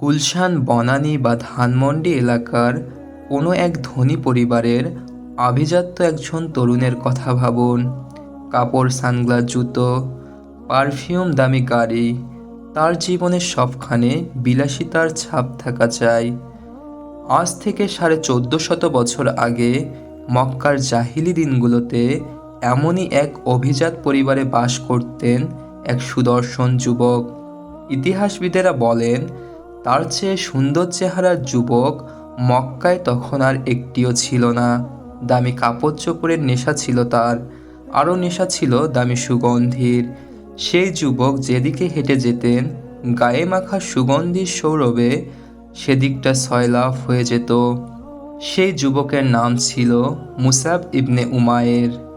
গুলশান, বনানী বা ধানমন্ডি এলাকার কোনো এক ধনী পরিবারের আভিজাত্য একজন তরুণের কথা ভাবুন। কাপড়, সানগ্লাস, জুতো, পারফিউম, দামি গাড়ি, তার জীবনের সবখানে বিলাসিতার ছাপ থাকা চাই। আজ থেকে সাড়ে চোদ্দ শত বছর আগে মক্কার জাহিলি দিনগুলোতে এমনই এক অভিজাত পরিবারে বাস করতেন এক সুদর্শন যুবক। ইতিহাসবিদেরা বলেন তার চেয়ে সুন্দর চেহারার যুবক মক্কায় তখন আর একটিও ছিল না। দামি কাপড় চোপড়ের নেশা ছিল তার, আরও নেশা ছিল দামি সুগন্ধির। সেই যুবক যেদিকে হেঁটে যেতেন, গায়ে মাখা সুগন্ধির সৌরভে সেদিকটা সয়লাভ হয়ে যেত। সেই যুবকের নাম ছিল মুসাব ইবনে উমায়ের।